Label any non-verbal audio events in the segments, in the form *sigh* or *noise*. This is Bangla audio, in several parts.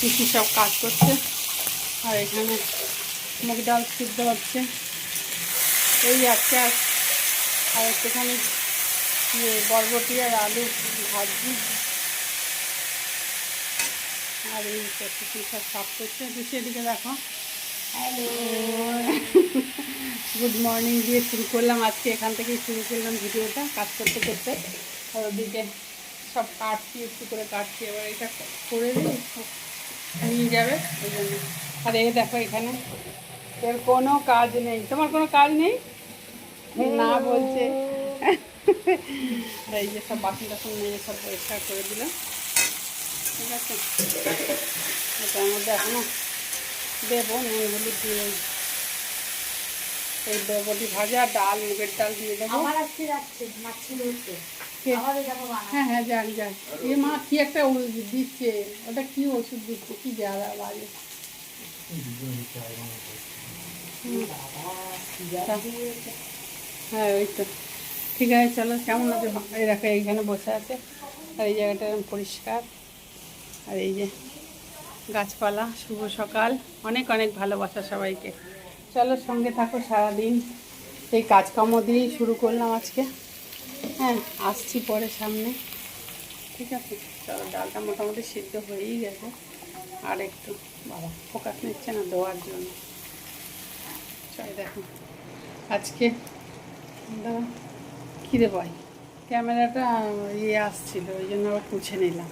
পিসি সব কাজ করছে। আর এখানে মুগ ডাল সিদ্ধ হচ্ছে। এই আজকে আর একটুখানি ইয়ে বরবটি আর আলু ভাজি। আর এই পিসি সব সাফ করছে। পিসি এদিকে দেখো। গুড মর্নিং দিয়ে শুরু করলাম। আজকে এখান থেকেই শুরু করলাম ভিডিওটা, কাজ করতে করতে। আর ওদিকে সব কাটছি, একটু করে কাটছি। এবার এটা করে দিই। আর এই দেখো এখানে। কোনো কাজ নেই। তোমার কোনো কাজ নেই? না বলছে। এই যে সব বাসন টাসন নিয়ে সব পরিষ্কার করে দিলাম ঠিক আছে? এটার মধ্যে দেবো নুন, হলুদ দিয়ে। এই বটি ভাজা ডাল, মুগের ডাল দিয়ে দেবো। আমার আজকে যাচ্ছে মাছি হ্যাঁ হ্যাঁ যাক যাক। এ মা কি একটা ওষুধ দিচ্ছে ওটা কি ওষুধ দিচ্ছে কি জ্বালা লাগে। হ্যাঁ ওই তো। ঠিক আছে চলো কেমন আছে? এই দেখো এইখানে বসে আছে। আর এই জায়গাটা পরিষ্কার। আর এই যে গাছপালা শুভ সকাল। অনেক অনেক ভালোবাসা সবাইকে। চলো সঙ্গে থাকো সারাদিন। এই কাজকর্ম দিয়েই শুরু করলাম আজকে। হ্যাঁ আসছি পরে সামনে। ঠিক আছে, চলো, ডালটা মোটামুটি সিদ্ধ হয়েই গেছে। আর একটু, বাবা, ফোকাস নিচ্ছে না দেওয়ার জন্য। চল, দেখো। আজকে দাঁড়া খিদে পাই ক্যামেরাটা ইয়ে আসছিল, ওই জন্য আবার পুছে নিলাম।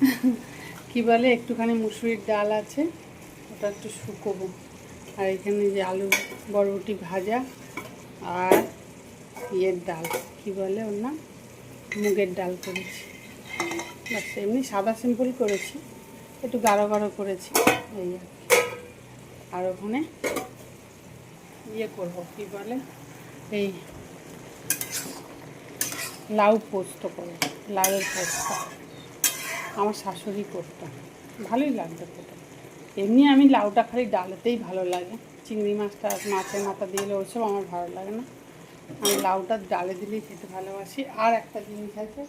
*laughs* কি বলে, একটুখানি মুসুরির ডাল আছে, ওটা একটু শুকোবো। আর এখানে যে আলু বরবটি ভাজা, আর ইয়ের ডাল, কি বলে ওর নাম? মুগের ডাল করেছি। বাস এমনি সাদা সিম্পল করেছি, একটু গাঢ় গাঢ় করেছি, এই আর কি। আর ওখানে ইয়ে করব, কি বলে? এই লাউ পোস্ত করে লাউয়ের পোস্ত। আমার শাশুড়ি করতো, ভালোই লাগতো খেতে। এমনি আমি লাউটা খালি ডালেতেই ভালো লাগে। চিংড়ি মাছটা মাছের মাথা দিয়ে ওসব আমার ভালো লাগে না। আমি লাউটা ডালে দিলেই খেতে ভালোবাসি। আর একটা জিনিস আছে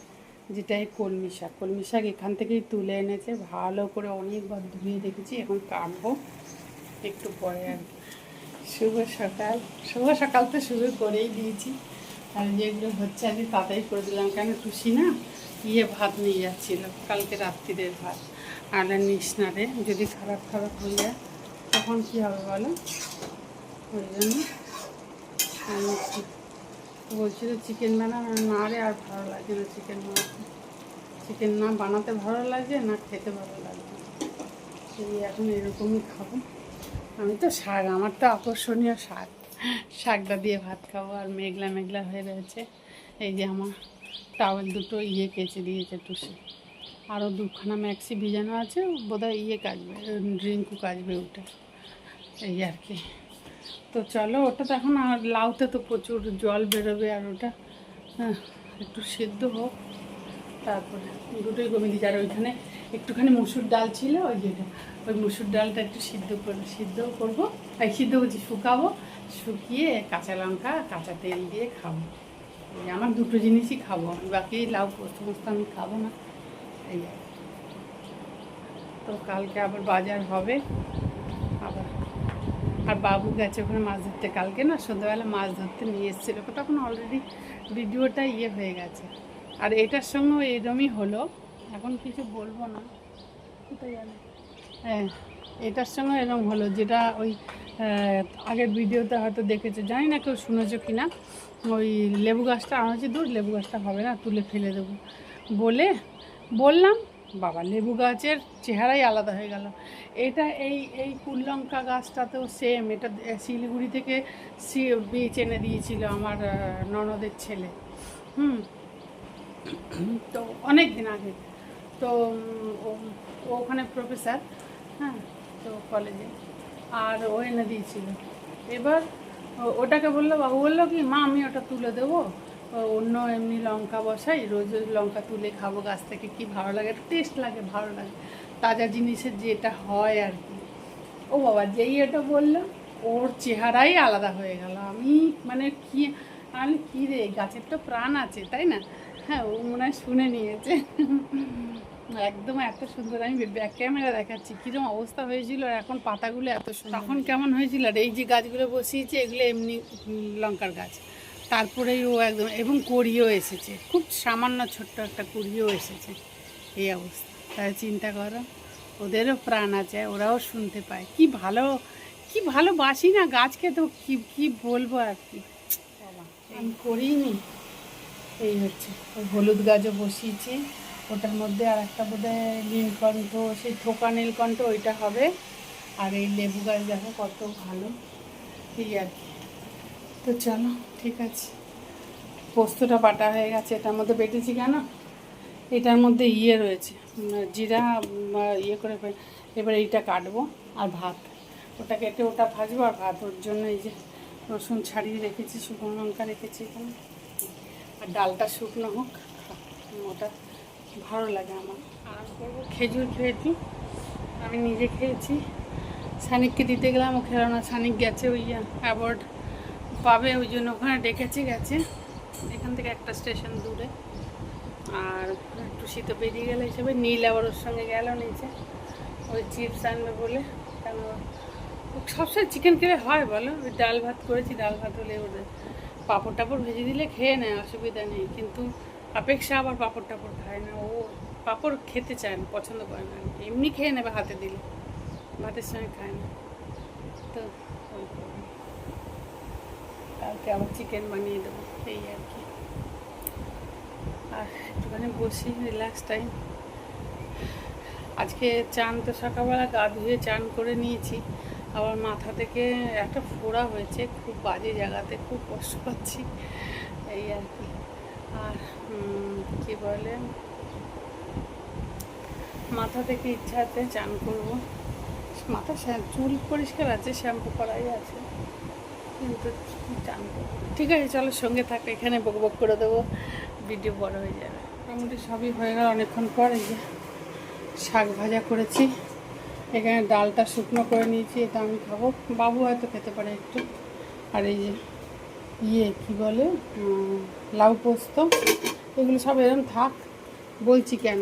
যেটা এই কলমি শাক। কলমি শাক এখান থেকেই তুলে এনেছে। ভালো করে অনেকবার ধুয়ে রেখেছি, এখন কাটবো একটু পরে আর কি। শুভ সকাল। শুভ সকাল তো শুরু করেই দিয়েছি। আর যেগুলো হচ্ছে আমি তাড়াতাড়ি করে দিলাম। কেন খুশি না? ইয়ে ভাত নিয়ে যাচ্ছিল। কালকে রাত্রিদের ভাত। আলার নিস না রে যদি খারাপ খারাপ হয়ে যায়, তখন কী হবে বলো? ওই জন্য আমি বলছিল চিকেন বানানো না রে আর ভালো লাগে না চিকেন বানাতে। চিকেন না বানাতে ভালো লাগে, না খেতে ভালো লাগে এই এখন এরকমই খাব। আমি তো শাক, আমার তো আকর্ষণীয় শাক। শাকটা দিয়ে ভাত খাব, আর মেঘলা মেঘলা হয়ে রয়েছে। এই যে আমার টাওয়েল দুটো ইয়ে কেচে দিয়েছে টুসি। আরও দুখানা ম্যাক্সি ভিজানো আছে, বোধহয় ইয়ে কাচবে ড্রিঙ্কও কাচবে ওটা। এই আর কি। তো চলো ওটা তো এখন আর লাউতে তো প্রচুর জল বেরোবে আর ওটা হ্যাঁ, একটু সেদ্ধ হোক তারপরে দুটোই কমে দিচ্ছে আর ওইখানে একটুখানি মুসুর ডাল ছিল ওই যেটা ওই মুসুর ডালটা একটু সিদ্ধ করে সিদ্ধ করব এই সিদ্ধ করছি শুকাবো শুকিয়ে কাঁচা লঙ্কা কাঁচা তেল দিয়ে খাব। আমার দুটো জিনিসই খাব আমি বাকি লাউ পোস্ত পোস্ত আমি খাব না এই তো কালকে আবার বাজার হবে। আর বাবু গেছে ওখানে মাছ ধরতে। কালকে না সন্ধ্যাবেলা মাছ ধরতে নিয়ে এসেছিল। তখন অলরেডি ভিডিওটা ইয়ে হয়ে গেছে। আর এটার সঙ্গেও এরমই হলো। এখন কিছু বলব না। কোথায় জানে? হ্যাঁ এটার সঙ্গে এরম হলো। যেটা ওই আগের ভিডিওতে হয়তো দেখেছ। জানি না কেউ শুনেছো কি না ওই লেবু গাছটা আমার হচ্ছে দূর লেবু গাছটা হবে না তুলে ফেলে দেবো। বলে বললাম বাবা, লেবু গাছের চেহারাই আলাদা হয়ে গেল। এটা এই এই কুললঙ্কা গাছটাতেও সেম এটা শিলিগুড়ি থেকে সি, বীজ এনে দিয়েছিল আমার ননদের ছেলে। হুম। তো অনেক দিন আগে। তো ওখানে প্রফেসর হ্যাঁ তো কলেজে আর ও এনে দিয়েছিল। এবার ওটাকে বলল, বাবু বলল কি, মা, আমি ওটা তুলে দেবো। অন্য এমনি লঙ্কা বসাই, রোজ রোজ লঙ্কা তুলে খাব, গাছ থেকে কি ভালো লাগে? টেস্ট লাগে, ভালো লাগে। তাজা জিনিসের যেটা হয় আর কি। ও বাবা, যেই এটা বলল, ওর চেহারাই আলাদা হয়ে গেল। আমি মানে কি, আমি কী রে, গাছের তো প্রাণ আছে, তাই না? হ্যাঁ ও মনে হয় শুনে নিয়েছে। একদম এত সুন্দর, আমি ব্যাক ক্যামেরা দেখাচ্ছি কীরকম অবস্থা হয়েছিল আর এখন পাতাগুলো এত সুন্দর। তখন কেমন হয়েছিল? আর এই যে গাছগুলো বসিয়েছে, এগুলো এমনি লঙ্কার গাছ। তারপরেই ও একদম, এবং কড়িও এসেছে। খুব সামান্য ছোট্ট একটা কুড়িও এসেছে। এই অবস্থা। তাই চিন্তা করো, ওদেরও প্রাণ আছে, ওরাও শুনতে পায়। কি ভালো, কি ভালোবাসি না গাছকে তো কি কি বলব আর কি। আমি করিনি। এই হচ্ছে হলুদ গাছও বসিয়েছি। ওটার মধ্যে আর একটা বোধহয় নীলকণ্ঠ, সেই থোকা নীলকণ্ঠ, ওইটা হবে। আর এই লেবু গাছ দেখো কত ভালো। এই আর কি। তো চলো, ঠিক আছে। পোস্তটা বাটা হয়ে গেছে, এটার মধ্যে বেটেছি কেন? এটার মধ্যে ইয়ে রয়েছে জিরা ইয়ে করে এবার এইটা কাটবো আর ভাত। ওটা কেটে ওটা ভাজবো আর ভাত, ওর জন্য এই যে রসুন ছাড়িয়ে রেখেছি, শুকনো লঙ্কা রেখেছি এখানে। আর ডালটা শুকনো হোক, ওটা ভালো লাগে আমার। আর করব খেজুর খেয়েছি, আমি নিজে খেয়েছি। সানিককে দিতে গেলাম, ও খেলো না, সানিক গেছে ওই অ্যাওয়ার্ড পাবে, ওই জন্য ওখানে ডেকেছে, গেছে। এখান থেকে একটা স্টেশন দূরে। আর একটু শীত বেরিয়ে গেলে হিসেবে নীল আবার ওর সঙ্গে গেল নিচে। ওই চিপস আনবে বলে। কেন? সবসময় চিকেন খেলে হয়, বলো? ওই ডাল ভাত করেছি, ডাল ভাত হলে ওদের পাঁপড় টাপড় ভেজে দিলে খেয়ে নেয়, অসুবিধা নেই। কিন্তু অপেক্ষা আবার পাঁপড় টাপড় খায় না। ও পাঁপড় খেতে চায় না, পছন্দ করে না। এমনি খেয়ে নেবে হাতে দিলে। ভাতের সঙ্গে খায় না তো ওই করবে। কালকে আবার চিকেন বানিয়ে দেবো, এই আর কি। আর একটুখানি বসি রিল্যাক্স টাইম আজকে চান তো সকালবেলা, গা ধুয়ে চান করে নিয়েছি। আবার মাথা থেকে একটা ফোড়া হয়েছে, খুব বাজে জায়গাতে, খুব কষ্ট পাচ্ছি, এই আর কি। আর কি বলে? মাথা থেকে ইচ্ছা আছে চান করব। মাথা চুল পরিষ্কার আছে, শ্যাম্পু করাই আছে। কিন্তু ঠিক আছে, চলো সঙ্গে থাকো, এখানে বক বক করে দেবো ভিডিও বড় হয়ে যাবে। মোটামুটি সবই হয়ে গেল অনেকক্ষণ পর, এই যে শাক ভাজা করেছি। এখানে ডালটা শুকনো করে নিয়েছি, এটা আমি খাব। বাবু হয়তো খেতে পারে একটু। আর এই যে ইয়ে কি বলে লাউ পোস্ত, এগুলো সব এরকম থাক, বলছি কেন?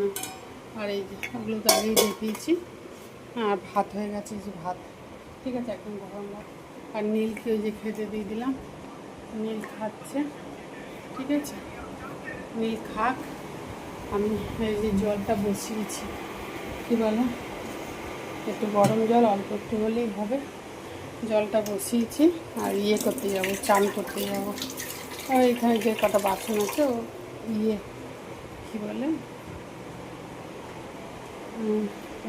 আর এই যে, ওগুলো তো আগেই দেখিয়েছি আর ভাত হয়ে গেছে যে ভাত। ঠিক আছে একদম গরম ভাত। আর নীলকে ওই যে খেতে দিয়ে দিলাম। নীল খাচ্ছে। ঠিক আছে? নীল খাক। আমি এই যে জলটা বসিয়েছি। কী বলো? একটু গরম জল, অল্প একটু হলেই হবে। জলটা বসিয়েছি আর ইয়ে করতে যাব, চান করতে যাব। আর এখানে যে কটা বাসন আছে, ও ইয়ে কী বলে?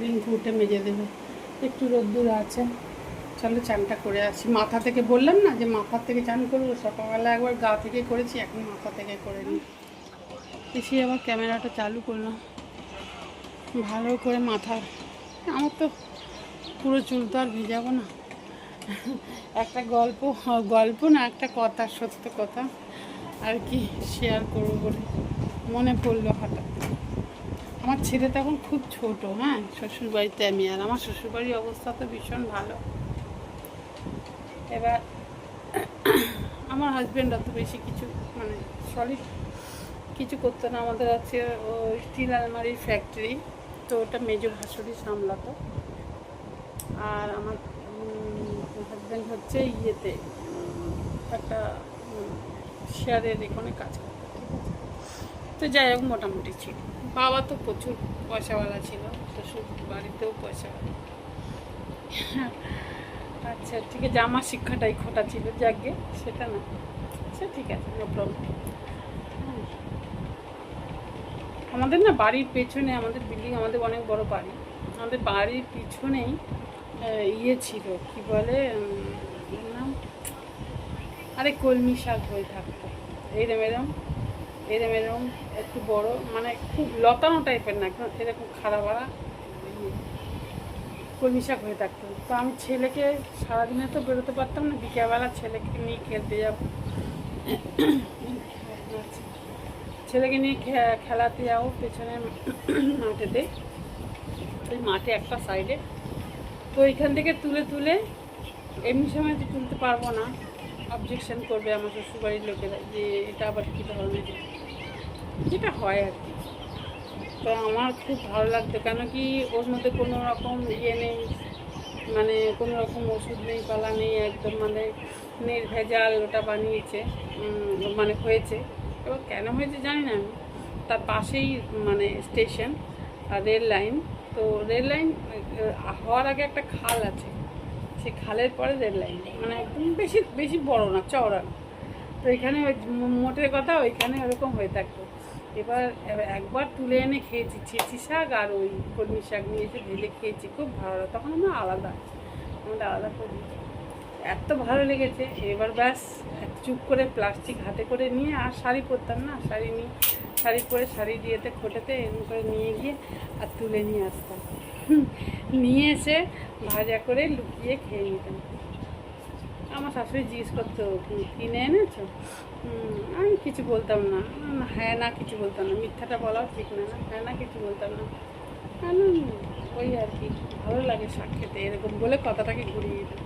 রিঙ্কু উঠে মেজে দেবে। একটু রোদ্দুর আছে। চলো চানটা করে আসি। মাথা থেকে বললাম না যে মাথা থেকে চান করব? সকালবেলা একবার গা থেকে করেছি, এখন মাথা থেকে করে নিই এসে আবার ক্যামেরাটা চালু করলাম। ভালো করে মাথা, আমার তো পুরো চুল তো আর ভিজাবো না। একটা গল্প গল্প না, একটা কথা, সত্য কথা, আর কি শেয়ার করব বলে মনে পড়ল হঠাৎ। আমার ছেলে তখন খুব ছোট হ্যাঁ? শ্বশুরবাড়িতে আমি আর আমার শ্বশুরবাড়ির অবস্থা তো ভীষণ ভালো। এবার *coughs* আমার হাজব্যান্ড অত বেশি কিছু মানে সলিড কিছু করতো না। আমাদের আছে ও স্টিল আলমারির ফ্যাক্টরি তো ওটা মেজো ভাসুরি সামলাতো। আর আমার হাজব্যান্ড হচ্ছে ইয়েতে একটা শেয়ারের এখানে কাজ করতো, ঠিক আছে? তো যাই হোক, মোটামুটি ছিল। বাবা তো প্রচুর পয়সাওয়ালা ছিল শ্বশুর বাড়িতেও পয়সাওয়ালা। আচ্ছা ঠিক আছে, আমার শিক্ষাটাই খোটা ছিল, যাকে সেটা না। আচ্ছা ঠিক আছে নো প্রবলেম আমাদের না বাড়ির পেছনে, আমাদের বিল্ডিং আমাদের অনেক বড় বাড়ি। আমাদের বাড়ির পিছনেই ইয়ে ছিল, কি বলে নাম? আরে, কলমি শাক হয়ে থাকতো। এরম এরম এরম এরম একটু বড় মানে খুব লতানো টাইপের না এরকম খাড়া বাড়া কলমি শাক হয়ে থাকতো। তো আমি ছেলেকে সারাদিনে তো বেরোতে পারতাম না, বিকেলবেলা ছেলেকে নিয়ে খেলতে যাব। ছেলেকে নিয়ে খেলাতে যাব পেছনে মাঠেতে, ওই মাঠে একটা সাইডে তো এইখান থেকে তুলে তুলে এমনি সময় তো তুলতে পারব না। অবজেকশন করবে আমার শ্বশুরবাড়ির লোকেরা যে এটা আবার কী ধরনের? যেটা হয় আর কি। তো আমার খুব ভালো লাগতো কেন কি ওর মধ্যে কোনো রকম ইয়ে নেই মানে কোনো রকম ওষুধ নেই, পালা নেই, একদম মানে নির্ভেজাল ওটা বানিয়েছে মানে হয়েছে। এবার কেন হয়েছে জানি না আমি। তার পাশেই মানে স্টেশন রেল লাইন। তো রেল লাইন হওয়ার আগে একটা খাল আছে, সেই খালের পরে রেল লাইন। মানে একদম বেশি বেশি বড় না, চওড়া। না তো এখানে মোটের কথা ওইখানে ওরকম হয়ে থাকতো। এবার একবার তুলে এনে খেয়েছি, ছেঁচি শাক আর ওই কলমি শাক নিয়ে এসে ঢেলে খেয়েছি, খুব ভালো। তখন আমরা আলাদা, আমাদের আলাদা করি এত ভালো লেগেছে। এবার ব্যাস চুপ করে প্লাস্টিক হাতে করে নিয়ে আর শাড়ি পরতাম না, শাড়ি নিয়ে, শাড়ি পরে শাড়ি দিয়েতে খোটাতে এরকম করে নিয়ে গিয়ে আর তুলে নিয়ে আসতাম। নিয়ে এসে ভাজা করে লুকিয়ে খেয়ে নিতাম। আমার শাশুড়ি জিজ্ঞেস করতো কিনে এনেছো? আমি কিছু বলতাম না। হ্যাঁ না কিছু বলতাম না। মিথ্যাটা বলাও ঠিক না। না হ্যাঁ না কিছু বলতাম না। ওই আর কি ভালো লাগে শাক খেতে। এরকম বলে কথাটাকে ঘুরিয়ে দিতাম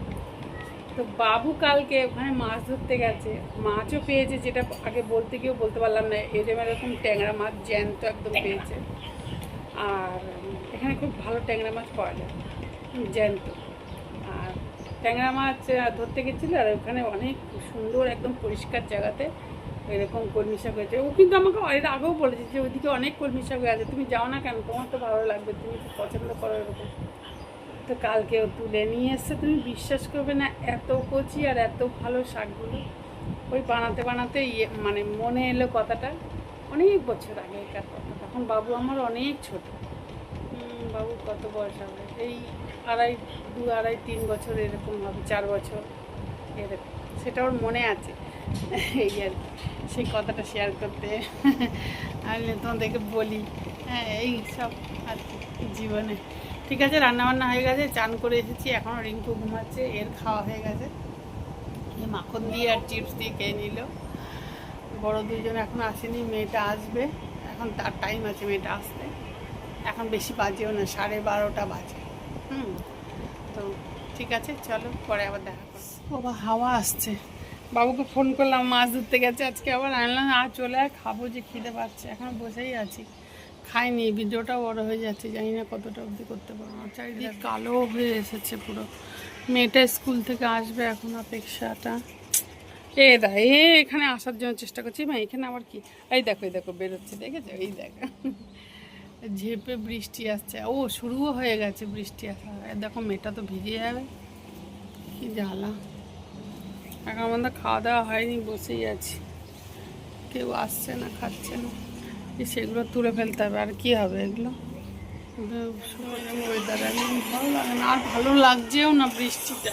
তো বাবু কালকে ওখানে মাছ ধরতে গেছে। মাছও পেয়েছে যেটা আগে বলতে গিয়েও বলতে পারলাম না। এরকম এরকম ট্যাংরা মাছ জ্যান্ত একদম পেয়েছে। আর এখানে খুব ভালো ট্যাংরা মাছ পাওয়া যায়। জ্যান্ত। আর ট্যাংরা মাছ ধরতে গেছিল আর ওখানে অনেক সুন্দর একদম পরিষ্কার জায়গাতে এরকম কলমি শাক হয়েছে। ও কিন্তু আমাকে এর আগেও বলেছে যে ওইদিকে অনেক কলমি শাক হয়ে আছে। তুমি যাও না কেন? তোমার তো ভালো লাগবে, তুমি তো পছন্দ করো এরকম। তো কালকে ও তুলে নিয়ে এসছে। তুমি বিশ্বাস করবে না, এত কচি আর এত ভালো শাকগুলো। ওই বানাতে বানাতে ইয়ে মানে মনে এলো কথাটা। অনেক বছর আগেকার কথা। তখন বাবু আমার অনেক ছোট। বাবু কত বয়স হবে? এই আড়াই, দু আড়াই, তিন বছর এরকম হবে, চার বছর এরকম। সেটা ওর মনে আছে। এই আর সেই কথাটা শেয়ার করতে আমি তোমাদেরকে বলি। হ্যাঁ এই সব আর জীবনে। ঠিক আছে, রান্নাবান্না হয়ে গেছে, চান করে এসেছি এখনও রিঙ্কু ঘুমাচ্ছে, এর খাওয়া হয়ে গেছে। মাখন দিয়ে আর চিপস দিয়ে খেয়ে নিল। বড় দুইজন এখন আসেনি, মেয়েটা আসবে। এখন তার টাইম আছে, মেয়েটা আসতে। এখন বেশি বাজেও না সাড়ে বারোটা বাজে। হুম তো ঠিক আছে চলো পরে আবার দেখা করছি বাবা হাওয়া আসছে। বাবুকে ফোন করলাম মাছ ধরতে গেছে আজকে আবার। আনলাম আর চলে আয় খাব যে খিদে পাচ্ছে। এখন বসেই আছি। খাইনি ভিডিওটা বড় হয়ে যাচ্ছে জানি না কতটা অবধি করতে পারব। চারিদিকে কালো হয়ে এসেছে পুরো। মেয়েটা স্কুল থেকে আসবে এখন অপেক্ষাটা। এ দা এ এখানে আসার জন্য চেষ্টা করছি। মা এখানে আবার কি? এই দেখো এই দেখো বেরোচ্ছে দেখেছ? এই দেখো। ঝেপে বৃষ্টি আসছে। ও, শুরুও হয়ে গেছে বৃষ্টি আসা। দেখো, মেয়েটা তো ভিজে যাবে। কি জ্বালা। এখন আমাদের খাওয়া দাওয়া হয়নি, বসেই আছি। কেউ আসছে না, খাচ্ছে না। সেগুলো তুলে ফেলতে হবে। আর কি হবে এগুলো? ওয়েদার একদম ভালো লাগে না। আর ভালো লাগছেও না বৃষ্টিটা।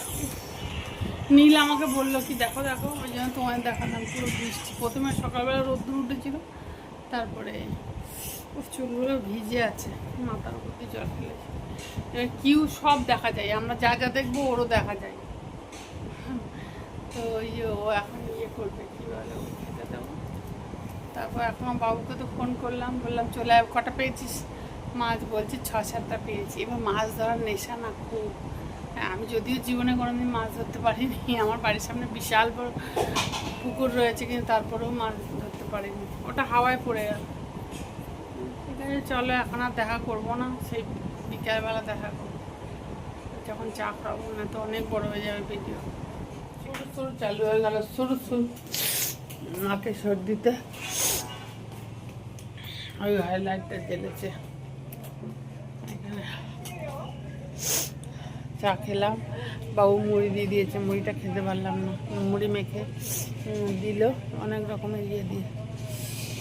নীল আমাকে বলল কি, দেখো দেখো। ওই জন্য তোমায় দেখালাম পুরো বৃষ্টি। প্রথমে সকালবেলা রোদ্দুর উঠেছিল, তারপরে চুলগুলো ভিজে আছে মাথার উপর দিয়ে জল ফেলেছে। এবার কিউ সব দেখা যায় আমরা যা যা দেখব ওরও দেখা যায়। তো ওই যে ও এখন ইয়ে করবে কী বলে খেতে দেবো। তারপর এখন বাবুকে তো ফোন করলাম বললাম চলে কটা পেয়েছিস? মাছ বলছে ছ সাতটা পেয়েছি। এবার মাছ ধরার নেশা না খুব। হ্যাঁ, আমি যদিও জীবনে কোনোদিন মাছ ধরতে পারিনি আমার বাড়ির সামনে বিশাল বড় পুকুর রয়েছে কিন্তু তারপরেও মাছ ধরতে পারিনি। ওটা হাওয়ায় পড়ে গেল। চলো, এখন আর দেখা করব না। সেই বিকালবেলা দেখা করব। যখন চা খাব, না তো অনেক বড় হয়ে যাবে ভিডিও শুরু শুরু, চালু হয়ে গেল। শুরু শুরু। নাকে সর্দিতে ওই হাইলাইটটা এখানে। চা খেলাম। বাবু মুড়ি দিয়ে দিয়েছে। মুড়িটা খেতে পারলাম না। মুড়ি মেখে দিল। অনেক রকমের ইয়ে দিয়ে।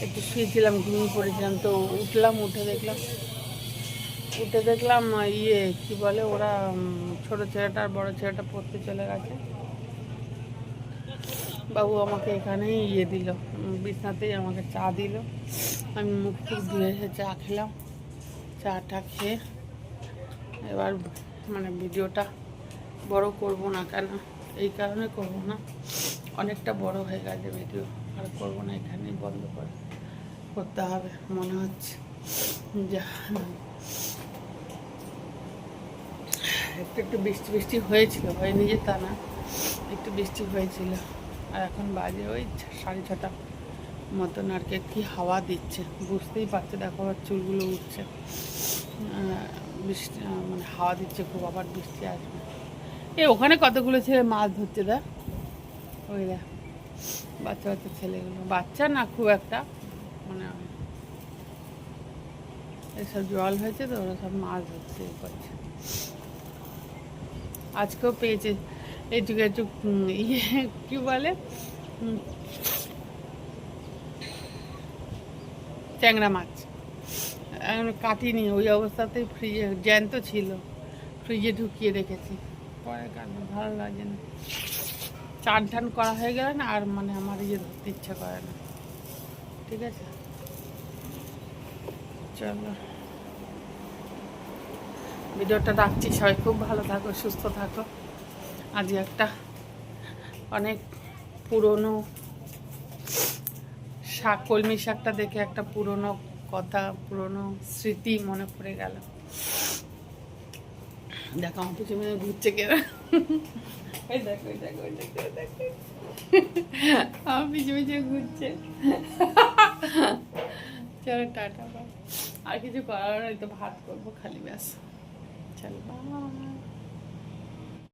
একটু শুয়েছিলাম ঘুমিয়ে পড়েছিলাম তো উঠলাম, উঠে দেখলাম উঠে দেখলাম ইয়ে কি বলে ওরা ছোট ছেলেটা বড় ছেলেটা পড়তে চলে গেছে। বাবু আমাকে এখানেই ইয়ে দিল বিছনাতেই আমাকে চা দিল। আমি মুখ টুক ধুয়ে এসে চা খেলাম, চাটা খেয়ে এবার মানে ভিডিওটা বড় করব না কেন, এই কারণে করব না। অনেকটা বড় হয়ে গেছে ভিডিও, আর করব না এখানেই বন্ধ করে। করতে হবে, মনে হচ্ছে। একটু একটু বৃষ্টি বৃষ্টি হয়েছিল, হয়নি যে তা না। একটু বৃষ্টি হয়েছিল। আর এখন বাজে ওই সাড়ে ছটা মতন আর কি কি হাওয়া দিচ্ছে। বুঝতেই পারছে, দেখো আবার চুলগুলো উঠছে। বৃষ্টি মানে হাওয়া দিচ্ছে খুব, আবার বৃষ্টি আসবে। এ, ওখানে কতগুলো ছেলে মাছ ধরছে দা ওই দেখ, বাচ্চা বাচ্চা ছেলেগুলো। বাচ্চা না, খুব একটা। মানে এসব জল হয়েছে তো ওরা সব মাছ ধরছে এ করছে। আজকেও পেয়েছে এটুকু একটু ইয়ে কি বলে? ট্যাংরা মাছ। এখন কাটিনি ওই অবস্থাতেই ফ্রিজে জ্যান্ত ছিল। ফ্রিজে ঢুকিয়ে রেখেছি। পরে কাটবো ভালো লাগে না। চান টান করা হয়ে গেলে না আর মানে আমার ইয়ে ধরতে ইচ্ছা করে না। ঠিক আছে? চলো ভিডিওটা রাখছি, সবাই খুব ভালো থাকো, সুস্থ থাকো। আজ একটা অনেক পুরনো শাক, কলমি শাকটা দেখে একটা পুরনো কথা, পুরনো স্মৃতি মনে পড়ে গেল। দেখো আমার পিছনে ঘুরছে কেন? ওই দেখো ওই দেখো ওই দেখো দেখো। আমার পিছু পিছু ঘুরছে। চলো টাটা বাই। আর কিছু করার নেই তো ভাত করব খালি ব্যাস। চল বাই।